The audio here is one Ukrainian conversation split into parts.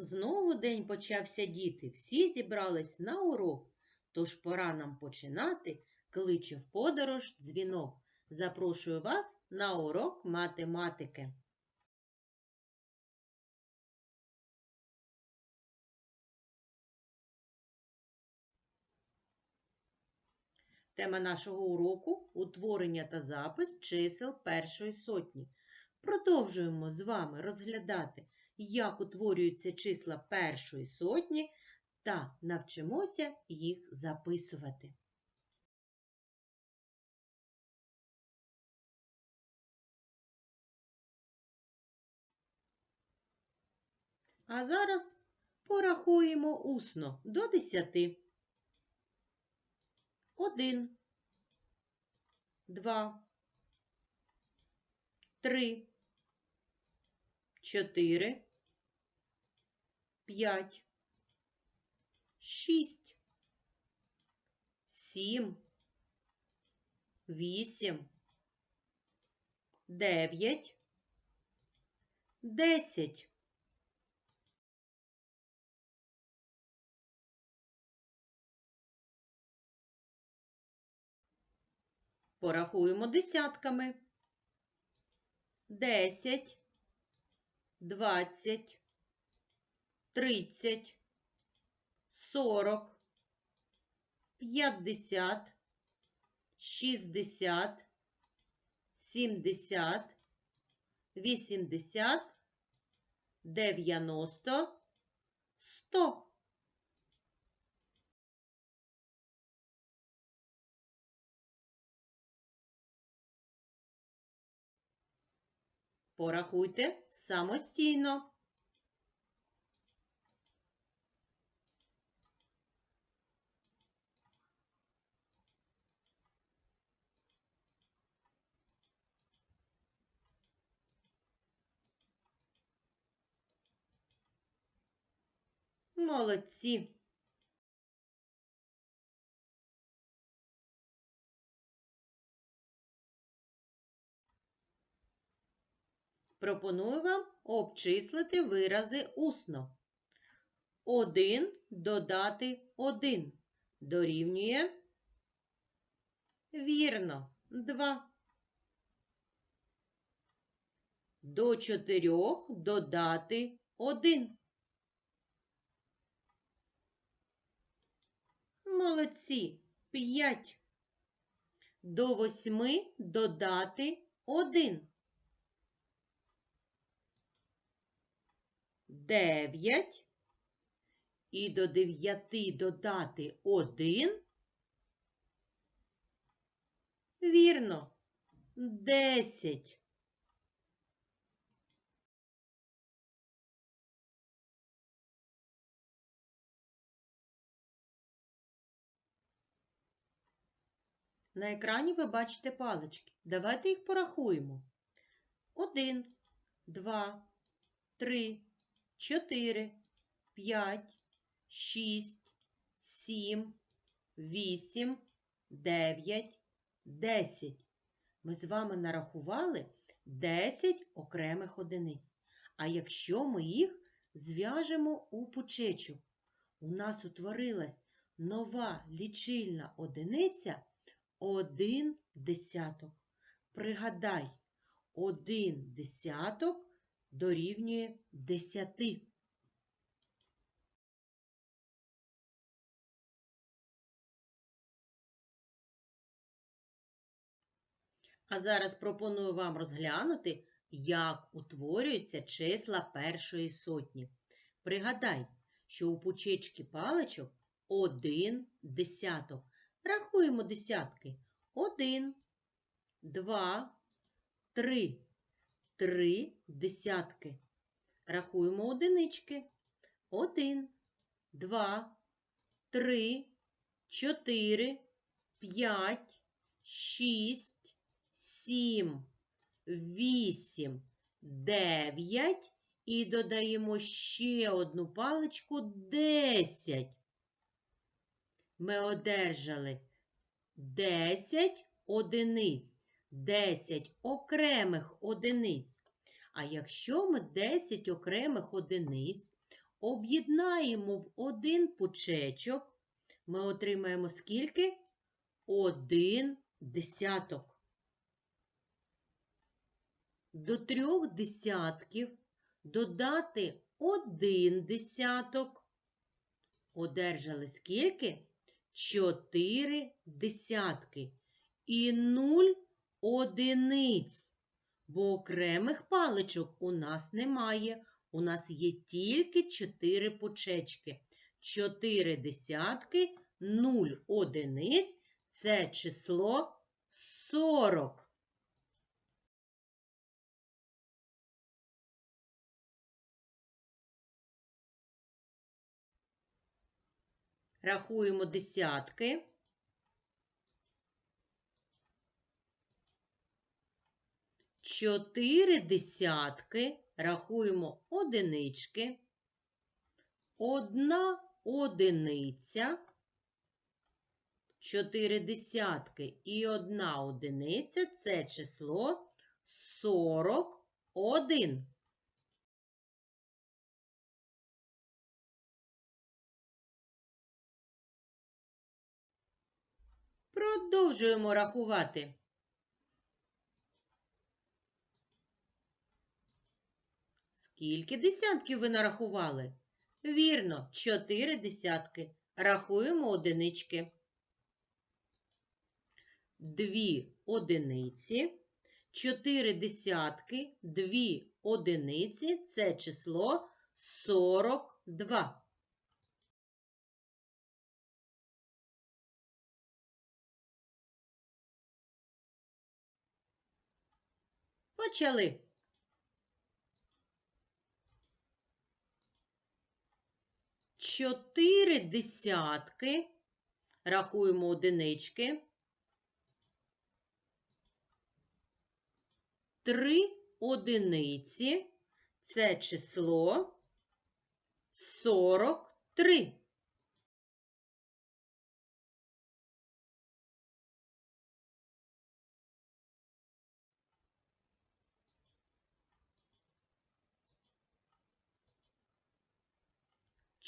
Знову день почався діти, всі зібрались на урок. Тож пора нам починати, кличе в подорож дзвінок. Запрошую вас на урок математики. Тема нашого уроку утворення та запис чисел першої сотні. Продовжуємо з вами розглядати, як утворюються числа першої сотні та навчимося їх записувати. А зараз порахуємо усно до десяти. Один, два, три, чотири, п'ять, шість, сім, вісім, дев'ять, десять. Порахуємо десятками. Десять, двадцять, тридцять, сорок, п'ятдесят, шістдесят, сімдесят, вісімдесят, дев'яносто, сто. Порахуйте самостійно. Молодці. Пропоную вам обчислити вирази усно. 1 додати 1 дорівнює. Вірно, 2. До 4 додати 1. Молодці. 5. До 8 додати 1. Дев'ять. І до дев'яти додати один. Вірно. Десять. На екрані ви бачите палички. Давайте їх порахуємо. Один, два, три, чотири, п'ять, шість, сім, вісім, дев'ять, десять. Ми з вами нарахували 10 окремих одиниць. А якщо ми їх зв'яжемо у пучечок, у нас утворилась нова лічильна одиниця один десяток. Пригадай, один десяток дорівнює 10. А зараз пропоную вам розглянути, як утворюються числа першої сотні. Пригадай, що у пучечки паличок один десяток. Рахуємо десятки. Один, два, три. Три десятки. Рахуємо одинички. Один, два, три, чотири, п'ять, шість, сім, вісім, дев'ять. І додаємо ще одну паличку десять. Ми одержали десять одиниць. 10 окремих одиниць. А якщо ми 10 окремих одиниць об'єднаємо в один пучечок, ми отримаємо скільки? Один десяток. До трьох десятків додати один десяток. Одержали скільки? Чотири десятки і нуль одиниць. Бо окремих паличок у нас немає. У нас є тільки чотири почечки. Чотири десятки, нуль одиниць це число сорок. Рахуємо десятки. Чотири десятки. Рахуємо одинички. Одна одиниця. Чотири десятки і одна одиниця це число 41. Продовжуємо рахувати. Скільки десятків ви нарахували? Вірно, чотири десятки. Рахуємо одинички. Дві одиниці. Чотири десятки, дві одиниці це число 42. Почали. Чотири десятки. Рахуємо одинички. Три одиниці. Це число 43.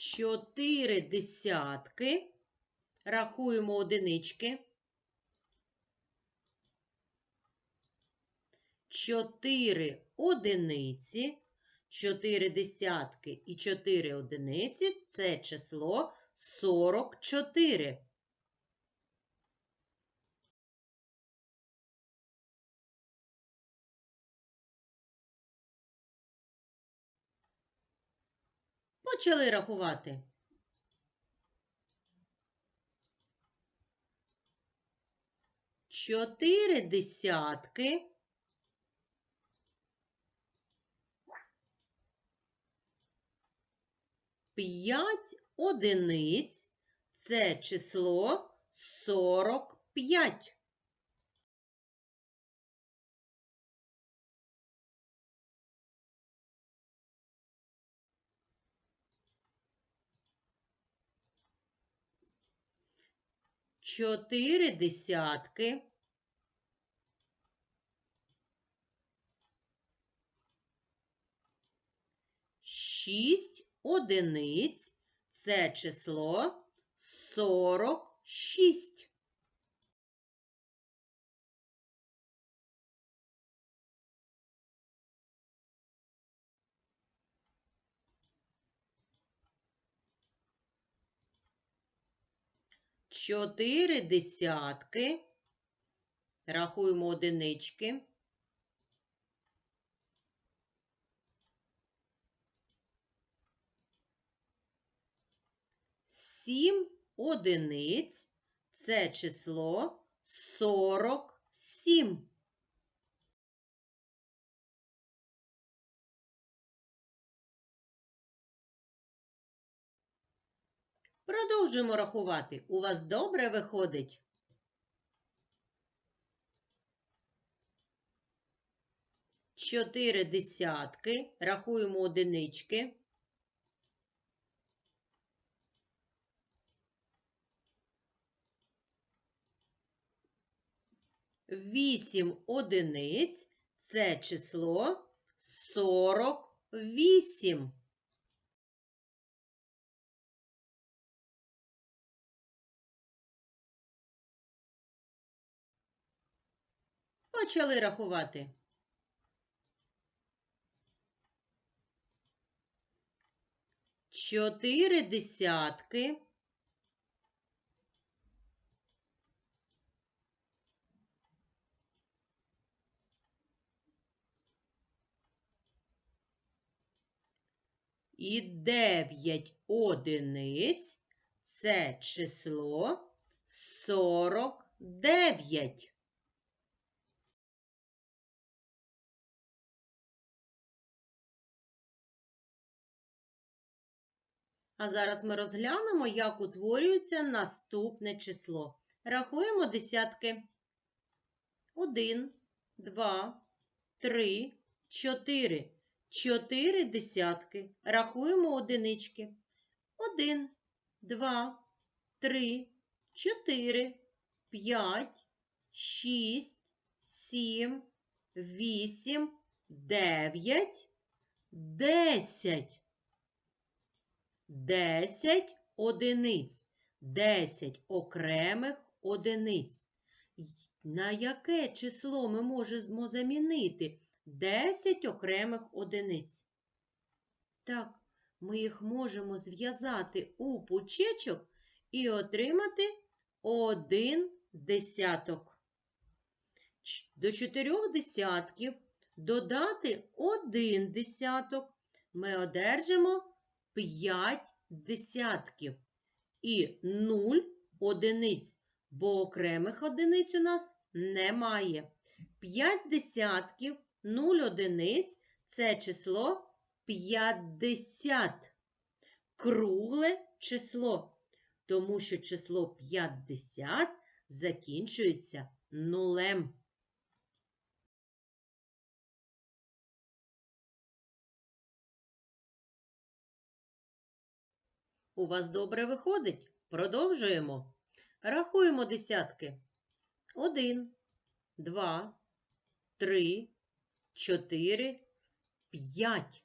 Чотири десятки. Рахуємо одинички. Чотири одиниці. Чотири десятки і чотири одиниці це число 44. Почали рахувати. Чотири десятки. П'ять одиниць це число 45. Чотири десятки. Шість одиниць це число 46. Чотири десятки. Рахуємо одинички. Сім одиниць це число 47. Продовжуємо рахувати. У вас добре виходить? Чотири десятки. Рахуємо одинички. Вісім одиниць це число 48. почали рахувати? Чотири десятки. І дев'ять одиниць це число 49. А зараз ми розглянемо, як утворюється наступне число. Рахуємо десятки. Один, два, три, чотири. Чотири десятки. Рахуємо одинички. Один, два, три, чотири, п'ять, шість, сім, вісім, дев'ять, десять. Десять одиниць. Десять окремих одиниць. На яке число ми можемо замінити 10 окремих одиниць? Так, ми їх можемо зв'язати у пучечок і отримати один десяток. До чотирьох десятків додати один десяток. Ми одержимо 5 десятків і 0 одиниць, бо окремих одиниць у нас немає. 5 десятків, 0 одиниць це число 50. Кругле число, тому що число 50 закінчується нулем. У вас добре виходить? Продовжуємо. Рахуємо десятки. Один, два, три, чотири, п'ять.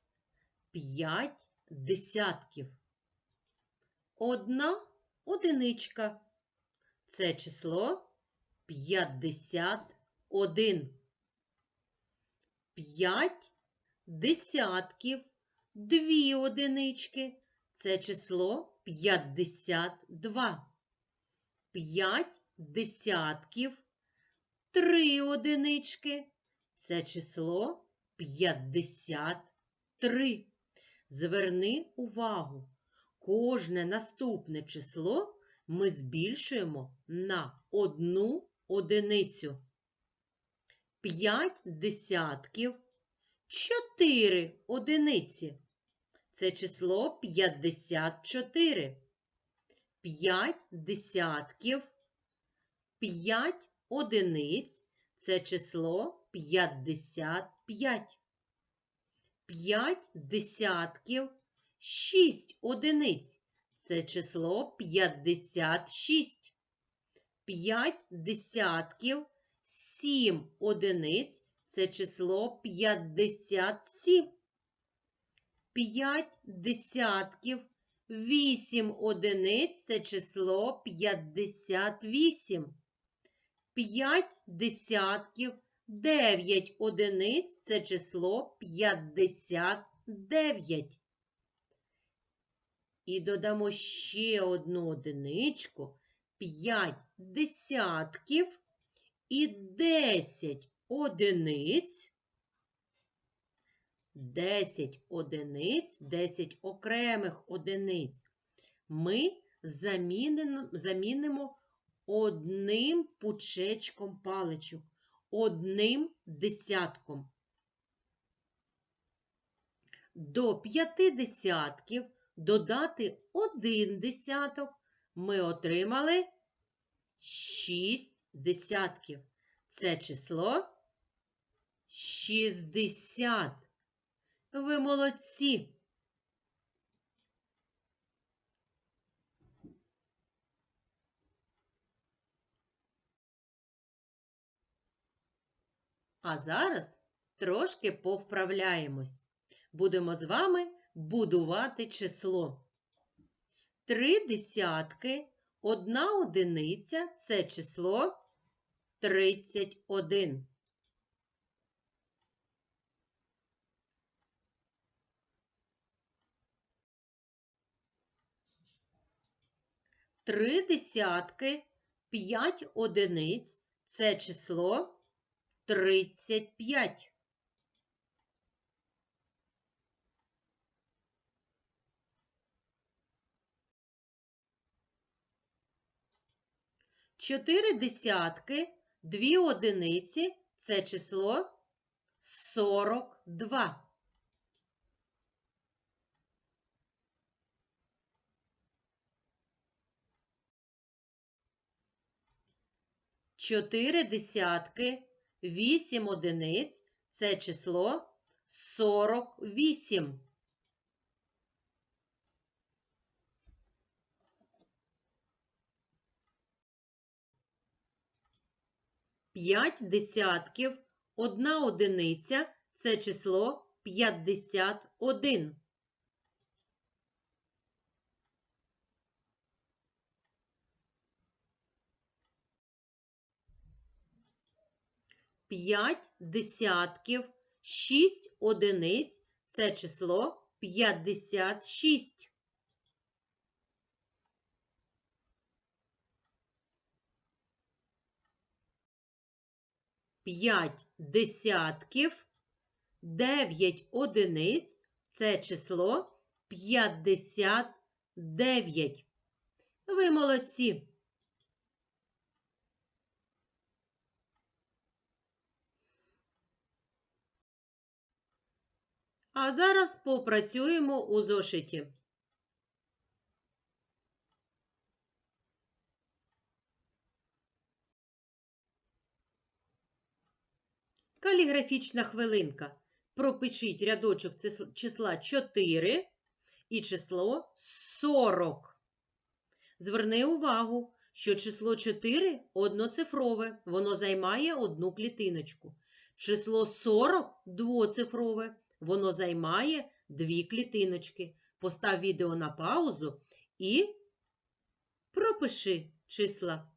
П'ять десятків. Одна одиничка. Це число 51. П'ять десятків. Дві одинички. Це число 52. П'ять десятків. Три одинички. Це число 53. Зверни увагу. Кожне наступне число ми збільшуємо на одну одиницю. П'ять десятків. Чотири одиниці. Це число 54. П'ять десятків. П'ять одиниць. Це число 55. П'ять десятків. Шість одиниць. Це число 56. П'ять десятків. Сім одиниць. Це число 57. П'ять десятків. Вісім одиниць це число 58. П'ять десятків. Дев'ять одиниць це число 59. І додамо ще одну одиничку. П'ять десятків і 10 одиниць. 10 одиниць, 10 окремих одиниць. Ми замінимо, одним пучечком паличок, одним десятком. До п'яти десятків додати один десяток ми отримали 6 десятків. Це число 60. Ви молодці. А зараз трошки повправляємось. Будемо з вами будувати число. Три десятки, одна одиниця це число 31. Три десятки, п'ять одиниць це число 35. Чотири десятки, дві одиниці це число 42. Чотири десятки, вісім одиниць це число 48. П'ять десятків, одна одиниця це число 51. П'ять десятків, шість одиниць це число 56. П'ять десятків, дев'ять одиниць це число 59. Ви молодці. А зараз попрацюємо у зошиті. Каліграфічна хвилинка. Пропишіть рядочок числа 4 і число 40. Зверни увагу, що число 4 одноцифрове, воно займає одну клітиночку. Число 40 двоцифрове, воно займає дві клітиночки. Постав відео на паузу і пропиши числа.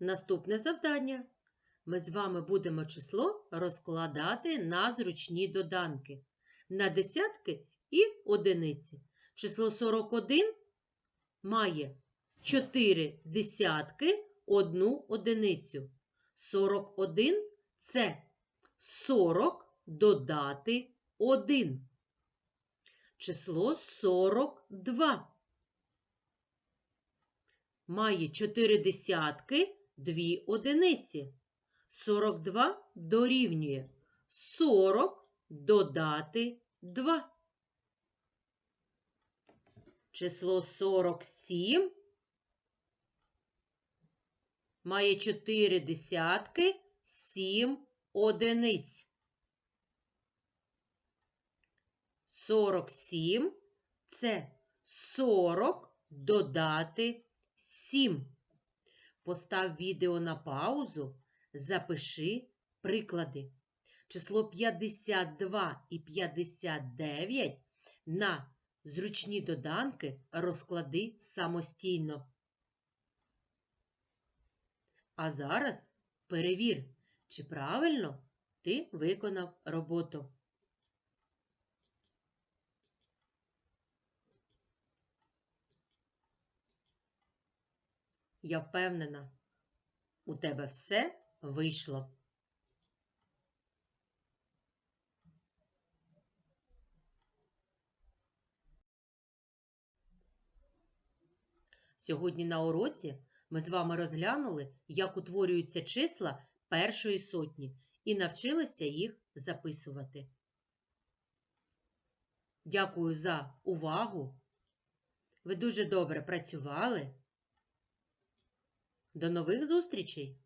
Наступне завдання. Ми з вами будемо число розкладати на зручні доданки, на десятки і одиниці. Число 41 має 4 десятки, одну одиницю. 41 це 40 додати 1. Число 42 має 4 десятки, 2 одиниці. 42 дорівнює 40 додати 2. Число 47 має 4 десятки, 7 одиниць. 47 це 40 додати 7. Постав відео на паузу, запиши приклади. Число 52 і 59 на зручні доданки розклади самостійно. А зараз перевір, чи правильно ти виконав роботу. Я впевнена, у тебе все вийшло. Сьогодні на уроці ми з вами розглянули, як утворюються числа першої сотні і навчилися їх записувати. Дякую за увагу. Ви дуже добре працювали. До нових зустрічей!